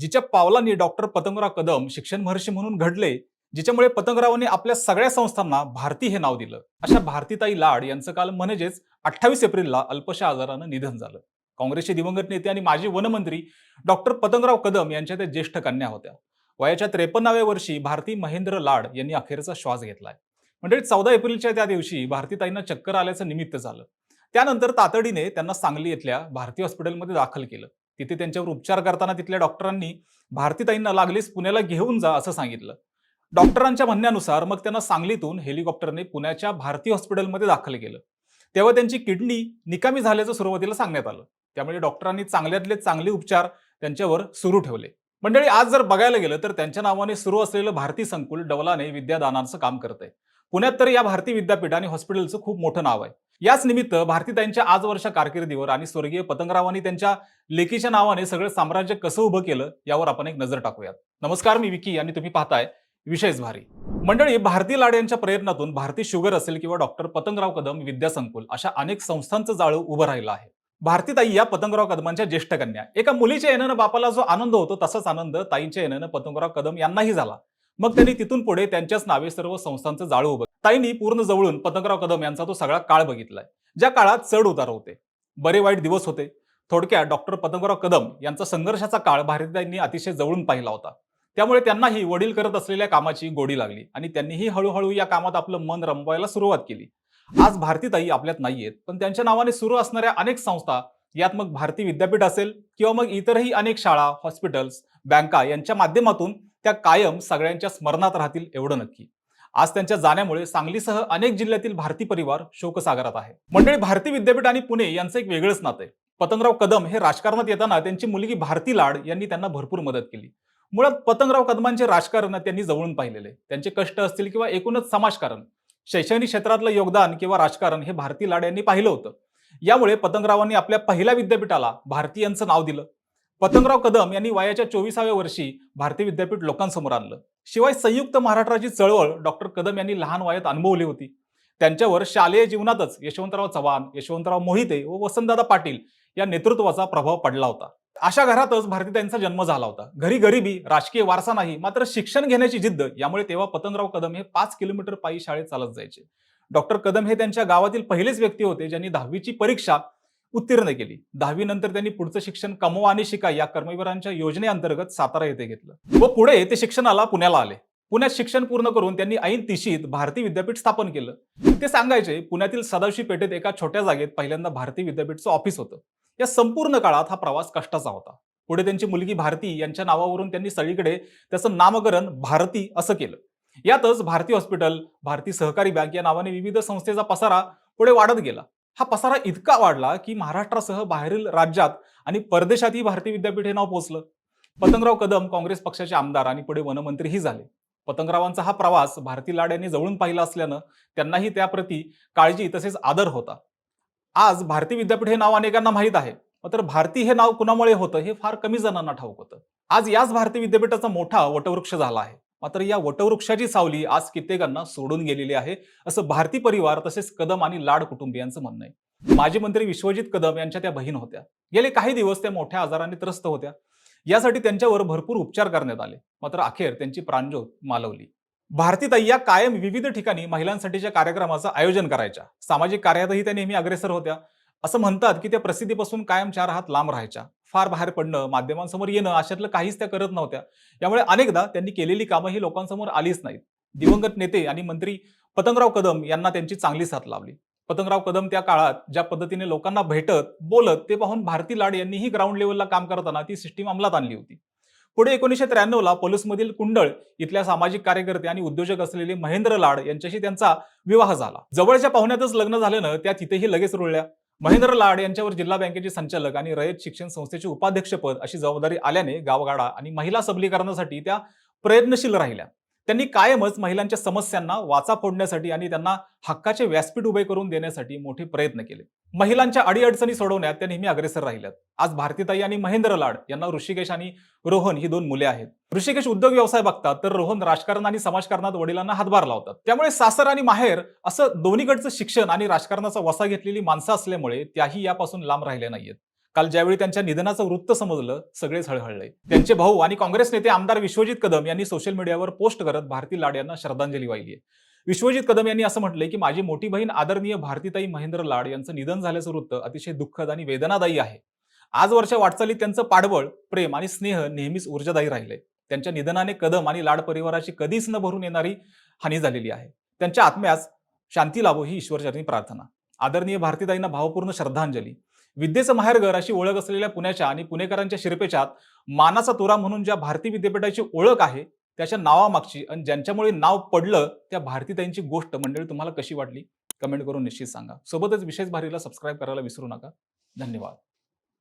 जिच्या पावलांनी डॉक्टर पतंगराव कदम शिक्षण महर्षी म्हणून घडले जिच्यामुळे पतंगरावांनी आपल्या सगळ्या संस्थांना भारती हे नाव दिलं. अशा भारतीताई लाड यांचं काल म्हणजेच अठ्ठावीस एप्रिलला अल्पशा आजारानं निधन झालं. काँग्रेसचे दिवंगत नेते आणि माजी वनमंत्री डॉक्टर पतंगराव कदम यांच्या त्या ज्येष्ठ कन्या होत्या. वयाच्या त्रेपन्नाव्या वर्षी भारती महेंद्र लाड यांनी अखेरचा श्वास घेतलाय. म्हणजे चौदा एप्रिलच्या त्या दिवशी भारतीताईंना चक्कर आल्याचं निमित्त झालं. त्यानंतर तातडीने त्यांना सांगली येथल्या भारती हॉस्पिटलमध्ये दाखल केलं. तिथे त्यांच्यावर उपचार करताना तिथल्या डॉक्टरांनी भारतीताईंना लागलीच पुण्याला घेऊन जा असं सांगितलं. डॉक्टरांच्या म्हणण्यानुसार मग त्यांना सांगलीतून हेलिकॉप्टरने पुण्याच्या भारती हॉस्पिटलमध्ये दाखल केलं. तेव्हा त्यांची किडनी निकामी झाल्याचं सुरुवातीला सांगण्यात आलं. त्यामुळे डॉक्टरांनी चांगल्यातले चांगले उपचार त्यांच्यावर सुरू ठेवले. मंडळी आज जर बघायला गेलं तर त्यांच्या नावाने सुरू असलेलं भारती संकुल डवलाने विद्यादानाचं काम करतंय. पुण्यात तर या भारती विद्यापीठ आणि हॉस्पिटलचं खूप मोठं नाव आहे. याच निमित्त भारतीताईंच्या आज वर्ष कारकिर्दीवर आणि स्वर्गीय पतंगरावांनी त्यांच्या लेखीच्या नावाने सगळं साम्राज्य कसं उभं केलं यावर आपण एक नजर टाकूयात. नमस्कार मी विकी आणि तुम्ही पाहताय विशेष भारी. मंडळी भारती लाड यांच्या प्रयत्नातून भारती शुगर असेल किंवा डॉक्टर पतंगराव कदम विद्यासंकुल अशा अनेक संस्थांचं जाळं उभं राहिलं आहे. भारतीताई या पतंगराव कदमांच्या ज्येष्ठ कन्या. एका मुलीच्या येण्यानं बापाला जो आनंद होतो तसाच आनंद ताईंच्या येण्यानं पतंगराव कदम यांनाही झाला. मग त्यांनी तिथून पुढे त्यांच्याच नावे सर्व संस्थांचं जाळं उभं ताईंनी पूर्ण जवळून पतंगराव कदम यांचा तो सगळा काळ बघितलाय. ज्या काळात चढ उतार होते बरे वाईट दिवस होते थोडक्यात डॉक्टर पतंगराव कदम यांचा संघर्षाचा काळ भारतीताईंनी अतिशय जवळून पाहिला होता. त्यामुळे त्यांनाही वडील करत असलेल्या कामाची गोडी लागली आणि त्यांनीही हळूहळू या कामात आपलं मन रमवायला सुरुवात केली. आज भारतीताई आपल्यात नाहीयेत पण त्यांच्या नावाने सुरू असणाऱ्या अनेक संस्था यात मग भारती विद्यापीठ असेल किंवा मग इतरही अनेक शाळा हॉस्पिटल्स बँका यांच्या माध्यमातून त्या कायम सगळ्यांच्या स्मरणात राहतील एवढं नक्की. आज त्यांच्या जाण्यामुळे सांगलीसह अनेक जिल्ह्यातील भारती परिवार शोकसागरात आहे. मंडळी भारती विद्यापीठ आणि पुणे यांचं एक वेगळंच नातं आहे. पतंगराव कदम हे राजकारणात येताना त्यांची मुलगी भारती लाड यांनी त्यांना भरपूर मदत केली. मुळात पतंगराव कदमांचे राजकारण त्यांनी जवळून पाहिलेले त्यांचे कष्ट असतील किंवा एकूणच समाजकारण शैक्षणिक क्षेत्रातलं योगदान किंवा राजकारण हे भारती लाड यांनी पाहिलं होतं. यामुळे पतंगरावांनी आपल्या पहिल्या विद्यापीठाला भारती यांचं नाव दिलं. पतंगराव कदम यांनी वयाच्या चोवीसाव्या वर्षी भारती विद्यापीठ लोकांसमोर आणलं. शिवाय संयुक्त महाराष्ट्राची चळवळ डॉक्टर कदम यांनी लहान वयात अनुभवली होती. त्यांच्यावर शालेय जीवनातच यशवंतराव चव्हाण यशवंतराव मोहिते व वसंतदादा पाटील या नेतृत्वाचा प्रभाव पडला होता. अशा घरातच भारतीयांचा जन्म झाला होता. घरी गरिबी राजकीय वारसा नाही मात्र शिक्षण घेण्याची जिद्द यामुळे तेव्हा पतंगराव कदम हे पाच किलोमीटर पायी शाळेत चालत जायचे. डॉक्टर कदम हे त्यांच्या गावातील पहिलेच व्यक्ती होते ज्यांनी दहावीची परीक्षा उत्तीर्ण केली. दहावी नंतर त्यांनी पुढचं शिक्षण कमवा आणि शिका या कर्मवीरांच्या योजनेअंतर्गत सातारा येथे घेतलं. व पुढे ते शिक्षणाला पुण्याला आले. पुण्यात शिक्षण पूर्ण करून त्यांनी ऐन तिशीत भारती विद्यापीठ स्थापन केलं. ते सांगायचे पुण्यातील सदाशिव पेठेत एका छोट्या जागेत पहिल्यांदा भारती विद्यापीठचं ऑफिस होतं. या संपूर्ण काळात हा प्रवास कष्टाचा होता. पुढे त्यांची मुलगी भारती यांच्या नावावरून त्यांनी सगळीकडे त्याचं नामकरण भारती असं केलं. यातच भारती हॉस्पिटल भारती सहकारी बँक या नावाने विविध संस्थेचा पसारा पुढे वाढत गेला. हा पसारा इतका वाढला की महाराष्ट्रासह बाहेरील राज्यात आणि परदेशातही भारतीय विद्यापीठ हे नाव पोहोचलं पतंगराव कदम काँग्रेस पक्षाचे आमदार आणि पुढे वनमंत्रीही झाले. पतंगरावांचा हा प्रवास भारती लाड यांनी जवळून पाहिला असल्यानं त्यांनाही त्याप्रती काळजी तसेच आदर होता. आज भारती विद्यापीठ हे नाव अनेकांना माहीत आहे. मात्र भारती हे नाव कुणामुळे होतं हे फार कमी जणांना ठाऊक होतं. आज याच भारती विद्यापीठाचा मोठा वटवृक्ष झाला आहे. मात्र या वटवृक्षाची सावली आज कित्येकांना सोडून गेलेली आहे असं भारती परिवार तसेच कदम आणि लाड कुटुंबियांचं म्हणणं आहे. माजी मंत्री विश्वजित कदम यांच्या त्या बहीण होत्या. गेले काही दिवस त्या मोठ्या आजाराने त्रस्त होत्या. यासाठी त्यांच्यावर भरपूर उपचार करण्यात आले. मात्र अखेर त्यांची प्राणज्योत मालवली. भारतीताई या कायम विविध ठिकाणी महिलांसाठीच्या कार्यक्रमाचं आयोजन करायच्या. सामाजिक कार्यातही त्या नेहमी अग्रेसर होत्या. असं म्हणतात की त्या प्रसिद्धीपासून कायम चार हात लांब राहायच्या. फार बाहेर पडणं माध्यमांसमोर येणं अशातलं काहीच त्या करत नव्हत्या. त्यामुळे अनेकदा त्यांनी केलेली कामं ही लोकांसमोर आलीच नाहीत. दिवंगत नेते आणि मंत्री पतंगराव कदम यांना त्यांची चांगली साथ लावली पतंगराव कदम त्या काळात ज्या पद्धतीने लोकांना भेटत बोलत ते पाहून भारती लाड यांनीही ग्राउंड लेवलला काम करताना ती सिस्टीम अंमलात आणली होती. पुढे एकोणीसशे त्र्याण्णवला पोलीसमधील कुंडळ इथल्या सामाजिक कार्यकर्ते आणि उद्योजक असलेले महेंद्र लाड यांच्याशी त्यांचा विवाह झाला. जवळच्या पाहुण्यातच लग्न झाल्यानं त्या तिथेही लगेच रुळल्या. महेंद्र लाड यांच्यावर जिल्हा बँकेचे संचालक आणि रयत शिक्षण संस्थेचे उपाध्यक्षपद अशी जबाबदारी आल्याने गावगाडा आणि महिला सबलीकरणासाठी त्या प्रयत्नशील राहिल्या. त्यांनी कायमच महिलांच्या समस्यांना वाचा फोडण्यासाठी आणि त्यांना हक्काचे व्यासपीठ उभे करून देण्यासाठी मोठे प्रयत्न केले. महिलांच्या अडीअडचणी सोडवण्यात त्या नेहमी अग्रेसर राहिल्यात. आज भारतीताई आणि महेंद्र लाड यांना ऋषिकेश आणि रोहन ही दोन मुले आहेत. ऋषिकेश उद्योग व्यवसाय बघतात तर रोहन राजकारण आणि समाजकारणात वडिलांना हातभार लावतात. त्यामुळे सासर आणि माहेर असं दोन्हीकडचं शिक्षण आणि राजकारणाचा वसा घेतलेली माणसं असल्यामुळे त्याही यापासून लांब राहिल्या नाहीयेत. काल ज्यावेळी त्यांच्या निधनाचं वृत्त समजलं सगळेच हळहळले. त्यांचे भाऊ आणि काँग्रेस नेते आमदार विश्वजित कदम यांनी सोशल मीडियावर पोस्ट करत भारती लाड यांना श्रद्धांजली वाहिली आहे. विश्वजित कदम यांनी असं म्हटलंय की माझी मोठी बहीण आदरणीय भारतीताई महेंद्र लाड यांचं निधन झाल्याचं वृत्त अतिशय दुःखद आणि वेदनादायी आहे. आजवरच्या वाटचालीत त्यांचं पाठबळ प्रेम आणि स्नेह नेहमीच ऊर्जादायी राहिले त्यांच्या निधनाने कदम आणि लाड परिवाराची कधीच न भरून येणारी हानी झालेली आहे. त्यांच्या आत्म्यास शांती लाभो ही ईश्वरचरणी प्रार्थना. आदरणीय भारतीताईंना भावपूर्ण श्रद्धांजली. विद्येचं माहेरघर अशी ओळख असलेल्या पुण्याच्या आणि पुणेकरांच्या शिरपेचात मानाचा तुरा म्हणून ज्या भारती विद्यापीठाची ओळख आहे त्याच्या नावामागची आणि ज्यांच्यामुळे नाव पडलं त्या भारतीताईंची गोष्ट मंडळी तुम्हाला कशी वाटली? कमेंट करून निश्चित सांगा. सोबतच विशेष भारीला सबस्क्राईब करायला विसरू नका. धन्यवाद.